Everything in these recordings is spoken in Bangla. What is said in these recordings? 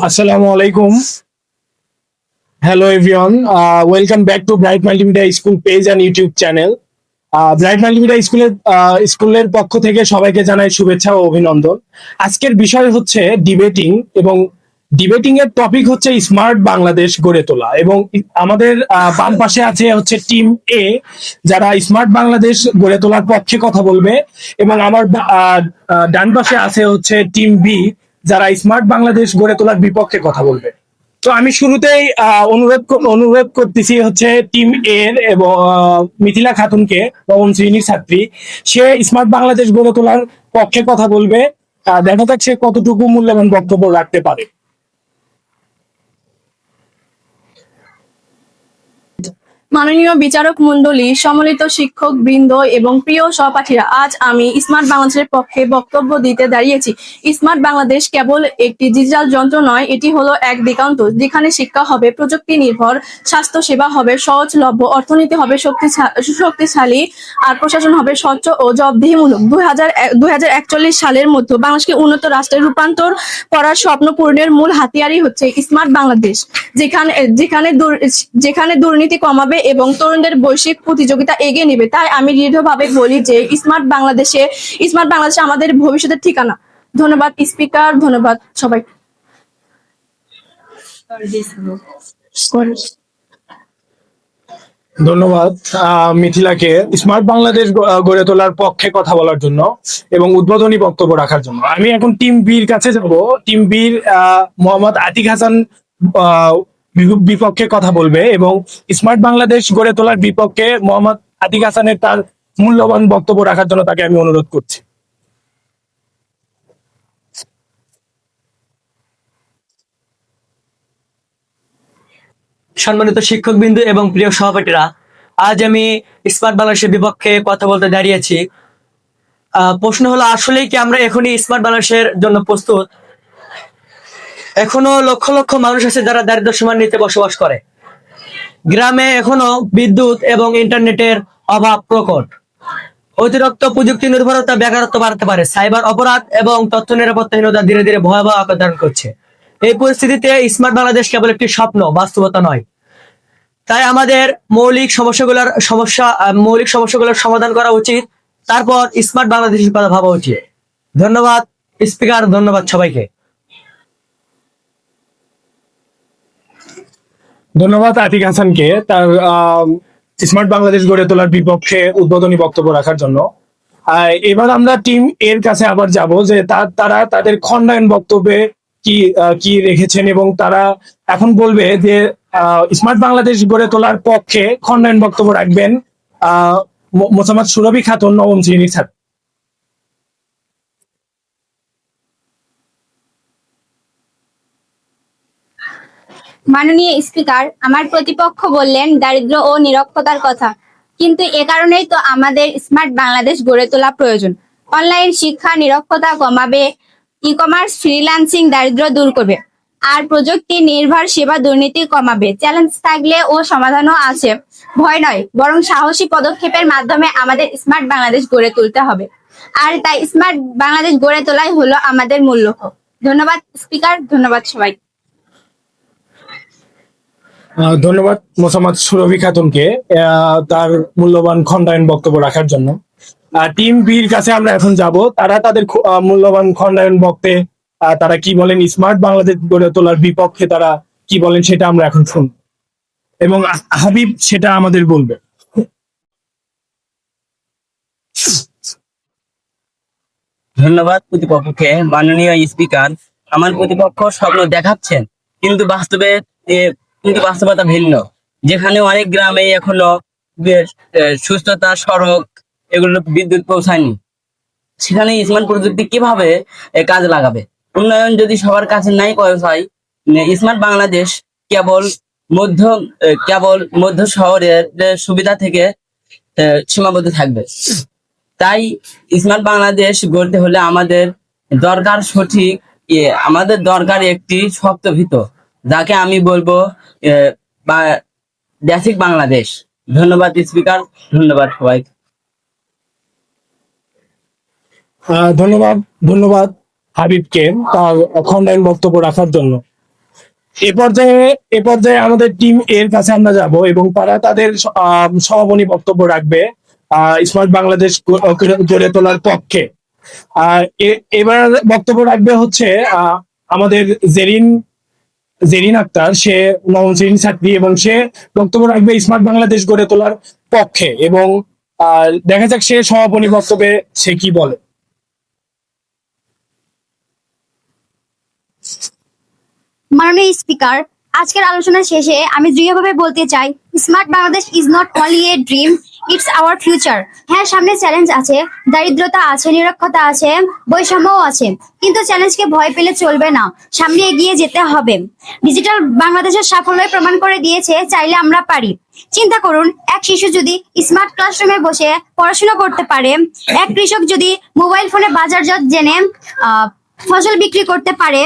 আসসালামু আলাইকুম। Hello everyone welcome back to bright multimedia school page and YouTube channel bright multimedia স্কুলের স্কুলের পক্ষ থেকে সবাইকে জানাই শুভেচ্ছা ও অভিনন্দন। আজকের বিষয় হচ্ছে ডিবেটিং এবং ডিবেটিং এর টপিক হচ্ছে স্মার্ট বাংলাদেশ গড়ে তোলা এবং আমাদের আহ, বাম পাশে আছে হচ্ছে টিম এ যারা স্মার্ট বাংলাদেশ গড়ে তোলার পক্ষে কথা বলবে এবং আমার আহ, ডান পাশে আছে হচ্ছে টিম বি যারা স্মার্ট বাংলাদেশ গড়ে তোলার বিপক্ষে কথা বলবে। তো আমি শুরুতেই অনুরোধ অনুরোধ করতেছি হচ্ছে টিম এর এবং মিথিলা খাতুনকে নবম শ্রেণির ছাত্রী। সে স্মার্ট বাংলাদেশ গড়ে তোলার পক্ষে কথা বলবে। দেখা যাক সে কতটুকু মূল্যবান বক্তব্য রাখতে পারে। মাননীয় বিচারক মণ্ডলী সম্মিলিত শিক্ষক বৃন্দ এবং প্রিয় সহপাঠীরা, আজ আমি স্মার্ট বাংলাদেশের পক্ষে বক্তব্য দিতে দাঁড়িয়েছি। স্মার্ট বাংলাদেশ কেবল একটি ডিজিটাল যন্ত্র নয়, এটি হলো এক দিকান্ত যেখানে শিক্ষা হবে প্রযুক্তি নির্ভর স্বাস্থ্য সেবা হবে সহজলভ্য, অর্থনীতি হবে শক্তিশা- শক্তিশালী, আর প্রশাসন হবে স্বচ্ছ ও জবাবদিহিমূলক। দুই হাজার সালের মধ্যে বাংলাদেশকে উন্নত রাষ্ট্রে রূপান্তর করার স্বপ্ন পূরণের মূল হাতিয়ারই হচ্ছে স্মার্ট বাংলাদেশ, যেখানে যেখানে যেখানে দুর্নীতি কমাবে এবং তরুণদের বৈশ্বিক প্রতিযোগিতা এগিয়ে নেবে। তাই আমি দৃঢ়ভাবে বলি যে স্মার্ট বাংলাদেশে স্মার্ট বাংলাদেশে আমাদের ভবিষ্যতের ঠিকানা। ধন্যবাদ, স্পিকার, ধন্যবাদ সবাই। ধন্যবাদ মিথিলাকে। স্মার্ট বাংলাদেশ গড়ে তোলার পক্ষে কথা বলার জন্য এবং উদ্বোধনী বক্তব্য রাখার জন্য। আমি এখন টিম বির কাছে যাব। টিম বির মোহাম্মদ আতিক হাসান বিপক্ষে কথা বলবে এবং স্মার্ট বাংলাদেশ গড়ে তোলার বিপক্ষে মোহাম্মদ আতিক হাসানের তার মূল্যবান বক্তব্য রাখার জন্য তাকে আমি অনুরোধ করছি। সম্মানিত শিক্ষকবৃন্দ এবং প্রিয় সহপাঠীরা, আজ আমি স্মার্ট বাংলাদেশের বিপক্ষে কথা বলতে দাঁড়িয়েছি। প্রশ্ন হলো, আসলেই কি আমরা এখনই স্মার্ট বাংলাদেশের জন্য প্রস্তুত? এখনও লক্ষ লক্ষ মানুষ আছে যারা দারিদ্র সীমার নিতে বসবাস করে। গ্রামে এখনও বিদ্যুৎ এবং ইন্টারনেটের অভাব প্রকট। অতিরিক্ত প্রযুক্তি নির্ভরতা বেকারত্ব বাড়তে পারে। সাইবার অপরাধ এবং তথ্য নিরাপত্তাহীনতা ধীরে ধীরে ভয়াবহ আকার ধারণ করছে। এই পরিস্থিতিতে স্মার্ট বাংলাদেশ কেবল একটি স্বপ্ন, বাস্তবতা নয়। তাই আমাদের মৌলিক সমস্যাগুলোর সমস্যা মৌলিক সমস্যাগুলোর সমাধান করা উচিত। তারপর স্মার্ট বাংলাদেশের কথা ভাবা উচিত। ধন্যবাদ, স্পিকার, ধন্যবাদ সবাইকে। ধন্যবাদ আতিক হাসানকে তার স্মার্ট বাংলাদেশ গড়ে তোলার বিপক্ষে উদ্বোধনী বক্তব্য রাখার জন্য। এবার আমরা টিম এর কাছে আবার যাব যে তার তাদের খণ্ডায়ন বক্তব্যে কি কি রেখেছেন এবং তারা এখন বলবে যে স্মার্ট বাংলাদেশ গড়ে তোলার পক্ষে খণ্ডায়ন বক্তব্য রাখবেন আহ, মোসাম্মদ সুরভি খাতুন নবম শ্রেণির ছাত্র। মাননীয় স্পিকার, আমার প্রতিপক্ষ বললেন, দারিদ্র ও নিরক্ষতার কথা। কিন্তু এ কারণেই তো আমাদের স্মার্ট বাংলাদেশ গড়ে তোলা প্রয়োজন। অনলাইন শিক্ষা নিরক্ষতা কমাবে ই কমার্স ফ্রিল্যান্সিং দারিদ্র দূর করবে, আর প্রযুক্তি নির্ভর সেবা দুর্নীতি কমাবে। চ্যালেঞ্জ থাকলে ও সমাধানও আছে। ভয় নয়, বরং সাহসী পদক্ষেপের মাধ্যমে আমাদের স্মার্ট বাংলাদেশ গড়ে তুলতে হবে। আর তাই স্মার্ট বাংলাদেশ গড়ে তোলাই হলো আমাদের মূল লক্ষ্য। ধন্যবাদ, স্পিকার, ধন্যবাদ সবাই ধন্যবাদ মোসাম্মদ সুরভি খাতুনকে তার মূল্যবান খণ্ডায়ন বক্তব্য রাখার জন্য। টিম বির কাছে আমরা এখন যাব। তারা তাদের মূল্যবান খণ্ডায়ন বক্তে তারা কি বলেন? স্মার্ট বাংলাদেশ গড়ে তোলার বিপক্ষে তারা কি বলেন সেটা আমরা এখন শুন এবং হাবিব, সেটা আমাদের বলবে। ধন্যবাদ প্রতিপক্ষকে। মাননীয় স্পিকার, আমার প্রতিপক্ষ স্বপ্ন দেখাচ্ছেন, কিন্তু বাস্তবে কিন্তু বাস্তবতা ভিন্ন। যেখানে অনেক গ্রামে এখনও সুস্থতা, সড়ক, এগুলো বিদ্যুৎ পৌঁছায়নি। সেখানে স্মার্ট প্রযুক্তি কীভাবে কাজে লাগাবে? উন্নয়ন যদি সবার কাছে নাই পৌঁছায় স্মার্ট বাংলাদেশ কেবল মধ্য কেবল মধ্য শহরের সুবিধা থেকে সীমাবদ্ধ থাকবে। তাই স্মার্ট বাংলাদেশ গড়তে হলে আমাদের দরকার সঠিক আমাদের দরকার একটি শক্ত ভিত যাকে আমি বলব বেসিক বাংলাদেশ। ধন্যবাদ, স্পিকার। ধন্যবাদ, সবাই। ধন্যবাদ ধন্যবাদ হাবিবকে তার খণ্ডায়ন বক্তব্য রাখার জন্য। এ পর্যায়ে এ পর্যায়ে আমাদের টিম এর কাছে আমরা যাব এবং তারা তাদের সমাপনী বক্তব্য রাখবে স্মার্ট বাংলাদেশ গড়ে তোলার পক্ষে। আর এবার বক্তব্য রাখবে হচ্ছে আমাদের জেরিন জেরিন আক্তার, সে নবম শ্রেণির ছাত্রী এবং সে বক্তব্য রাখবে স্মার্ট বাংলাদেশ গড়ে তোলার পক্ষে এবং দেখা যাক সে সমাপনী বক্তব্যে সে কি বলে। মাননীয় স্পিকার, আজকের আলোচনা শেষে আমি দৃঢ়ভাবে বলতে চাই, smart Bangladesh is not only a dream it's our future হ্যাঁ সামনে চ্যালেঞ্জ আছে। দারিদ্রতা আছে, নিরক্ষতা আছে, বৈষম্যও আছে। কিন্তু চ্যালেঞ্জকে ভয় পেলে চলবে না। সামনে এগিয়ে যেতে হবে। ডিজিটাল বাংলাদেশের সাফল্য প্রমাণ করে দিয়েছে, চাইলে আমরা পারি। চিন্তা করুন, এক শিশু যদি স্মার্ট ক্লাসরুমে বসে পড়াশোনা করতে পারে, এক কৃষক যদি মোবাইল ফোনে বাজারজাত জেনে ফসল বিক্রি করতে পারে।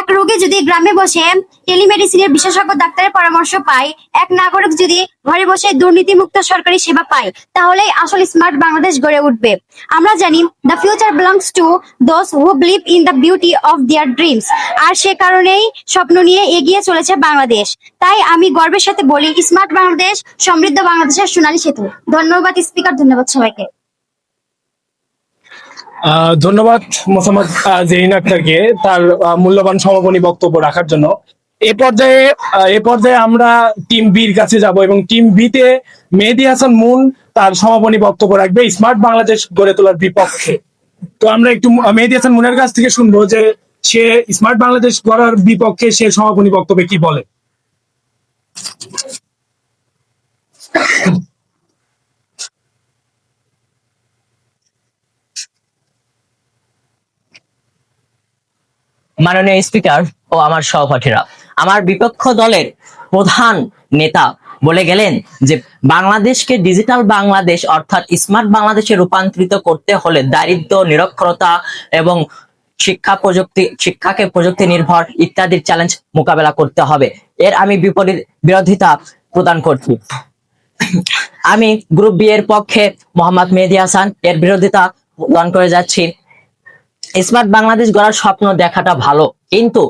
এক রোগী যদি গ্রামে বসে টেলিমেডিসিনের বিশেষজ্ঞ ডাক্তারের পরামর্শ পায়, এক নাগরিক যদি ঘরে বসে দুর্নীতিমুক্ত সরকারি সেবা পায় তাহলেই আসল স্মার্ট বাংলাদেশ গড়ে উঠবে। আমরা জানি the future belongs to those who believe in the beauty of their dreams আর সে কারণেই স্বপ্ন নিয়ে এগিয়ে চলেছে বাংলাদেশ। তাই আমি গর্বের সাথে বলি স্মার্ট বাংলাদেশ, সমৃদ্ধ বাংলাদেশের সোনালী সেতু। ধন্যবাদ স্পিকার ধন্যবাদ সবাইকে। ধন্যবাদ মোসাম্মদ জেরিন আক্তারকে তার মূল্যবান সমাপনী বক্তব্য রাখার জন্য। এ পর্যায়ে এ পর্যায়ে আমরা টিম বির কাছে যাব এবং টিম বিতে মেহেদি হাসান মুন তার সমাপনী বক্তব্য রাখবে, স্মার্ট বাংলাদেশ গড়ে তোলার বিপক্ষে। তো আমরা একটু মেহেদি হাসান মুনের কাছ থেকে শুনব যে সে স্মার্ট বাংলাদেশ গড়ার বিপক্ষে সে সমাপনী বক্তব্যে কি বলে। মাননীয় স্পিকার ও আমার সহপাঠীরা, আমার বিপক্ষ দলের প্রধান নেতা বলে গেলেন যে বাংলাদেশকে ডিজিটাল বাংলাদেশ অর্থাৎ স্মার্ট বাংলাদেশে রূপান্তরিত করতে হলে দারিদ্র, নিরক্ষরতা এবং শিক্ষা প্রযুক্তি, শিক্ষাকে প্রযুক্তি নির্ভর ইত্যাদির চ্যালেঞ্জ মোকাবেলা করতে হবে। এর আমি বিপরীত বিরোধিতা প্রদান করছি। আমি গ্রুপ বি এর পক্ষে মোহাম্মদ মেহেদি হাসান এর বিরোধিতা প্রদান করে যাচ্ছি। স্মার্ট বাংলাদেশ গড়ার স্বপ্ন দেখাটা ভালো। কিন্তু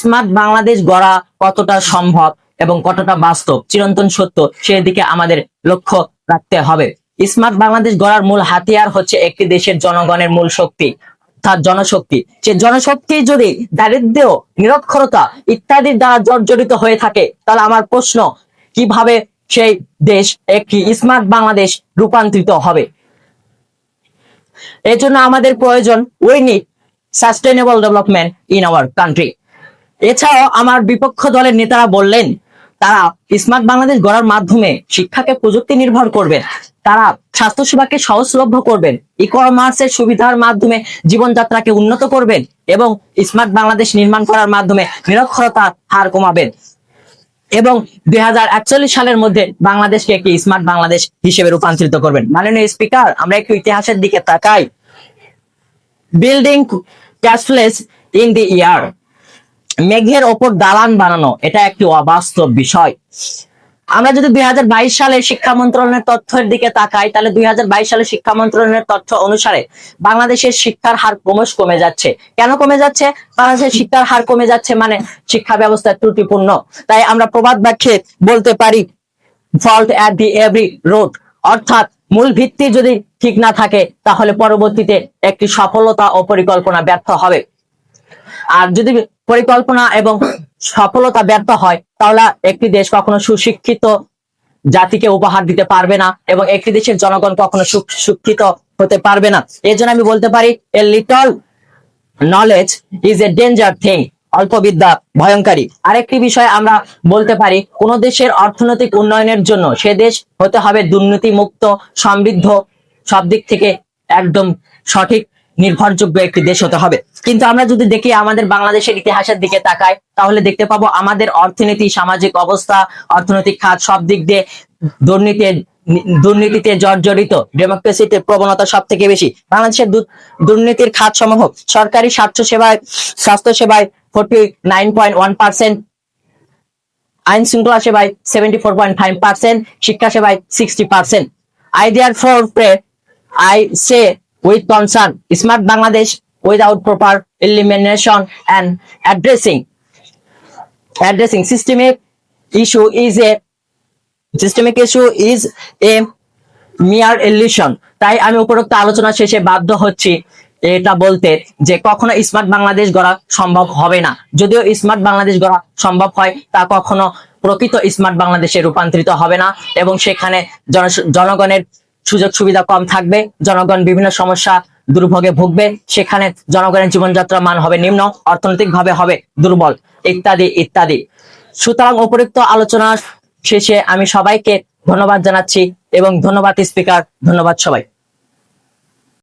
স্মার্ট বাংলাদেশ গড়া কতটা সম্ভব এবং কতটা বাস্তব, চিরন্তন সত্য, সেদিকে আমাদের লক্ষ্য রাখতে হবে। স্মার্ট বাংলাদেশ গড়ার মূল হাতিয়ার হচ্ছে একটি দেশের জনগণের মূল শক্তি, অর্থাৎ জনশক্তি। সে জনশক্তি যদি দারিদ্র্য, নিরক্ষরতা ইত্যাদির দ্বারা জর্জরিত হয়ে থাকে, তাহলে আমার প্রশ্ন, কীভাবে সেই দেশ একটি স্মার্ট বাংলাদেশ রূপান্তরিত হবে? এর জন্য আমাদের প্রয়োজন we need sustainable development in our country এছাড়াও আমার বিপক্ষ দলের নেতারা বললেন, তারা স্মার্ট বাংলাদেশ গড়ার মাধ্যমে শিক্ষাকে প্রযুক্তি নির্ভর করবেন তারা স্বাস্থ্যসেবাকে সহজলভ্য করবেন ই কমার্সের সুবিধার মাধ্যমে জীবনযাত্রাকে উন্নত করবেন এবং স্মার্ট বাংলাদেশ নির্মাণ করার মাধ্যমে নিরক্ষরতার হার কমাবেন। এবং দুই হাজার একচল্লিশ সালের মধ্যে বাংলাদেশকে একটি স্মার্ট বাংলাদেশ হিসেবে রূপান্তরিত করবেন। মাননীয় স্পিকার আমরা একটু ইতিহাসের দিকে তাকাই। Building castles in the air মেঘের ওপর দালান বানানো, এটা একটি অবাস্তব বিষয়। আমরা যদি দুই সালের শিক্ষা মন্ত্রণালয়ের তথ্যের দিকে তাকাই, তাহলে দুই সালের শিক্ষা মন্ত্রণালয়ের তথ্য অনুসারে বাংলাদেশের শিক্ষার হার ক্রমশ কমে যাচ্ছে। কেন কমে যাচ্ছে? বাংলাদেশের শিক্ষার হার কমে যাচ্ছে মানে শিক্ষা ব্যবস্থা ত্রুটিপূর্ণ। তাই আমরা প্রবাদ বাক্যে বলতে পারি fault at the every root অর্থাৎ মূল ভিত্তি যদি ঠিক না থাকে, তাহলে পরবর্তীতে একটি সফলতা ও পরিকল্পনা ব্যর্থ হবে। আর যদি পরিকল্পনা এবং সফলতা ব্যর্থ হয়, তাহলে একটি দেশ কখনো সুশিক্ষিত জাতিকে উপহার দিতে পারবে না এবং একটি দেশের জনগণ কখনো শিক্ষিত হতে পারবে না। এর জন্য আমি বলতে পারি a little knowledge is a danger thing অল্প বিদ্যা ভয়ঙ্করী আরেকটি বিষয় আমরা বলতে পারি, কোন দেশের অর্থনৈতিক উন্নয়নের জন্য সে দেশ হতে হবে দুর্নীতি মুক্ত সমৃদ্ধ সব দিক থেকে একদম সঠিক নির্ভরযোগ্য একটি দেশ হতে হবে। কিন্তু আমরা যদি দেখি আমাদের বাংলাদেশের ইতিহাসের দিকে তাকাই, তাহলে দেখতে পাবো আমাদের অর্থনীতি, সামাজিক অবস্থা, অর্থনৈতিক খাত সব দিক দিয়ে দুর্নীতি, দুর্নীতিতে জর্জরিত, ডেমোক্রেসিতে প্রবণতা সব থেকে বেশি। বাংলাদেশের দুর্নীতির খাত সমূহ সরকারি স্বাস্থ্য সেবায় স্বাস্থ্য সেবায় forty nine point one percent আইন শৃঙ্খলা সেবায় seventy four point five percent শিক্ষা সেবায় sixty percent I therefore I say with concern smart Bangladesh without proper elimination and addressing addressing systemic issue is a systemic issue is a mere illusion তাই আমি উপরোক্ত আলোচনা শেষে বাধ্য হচ্ছি এটা বলতে যে কখনো স্মার্ট বাংলাদেশ গড়া সম্ভব হবে না। যদিও স্মার্ট বাংলাদেশ গড়া সম্ভব হয়, তা কখনো প্রকৃত স্মার্ট বাংলাদেশে রূপান্তরিত হবে না এবং সেখানে জনগণের সুযোগ সুবিধা কম থাকবে, জনগণ বিভিন্ন সমস্যা দুর্ভোগে ভুগবে, সেখানে জনগণের জীবনযাত্রার মান হবে নিম্ন অর্থনৈতিক ভাবে হবে দুর্বল, ইত্যাদি ইত্যাদি। সুতরাং উপরোক্ত আলোচনা শেষে আমি সবাইকে ধন্যবাদ জানাচ্ছি এবং ধন্যবাদ, স্পিকার, ধন্যবাদ সবাই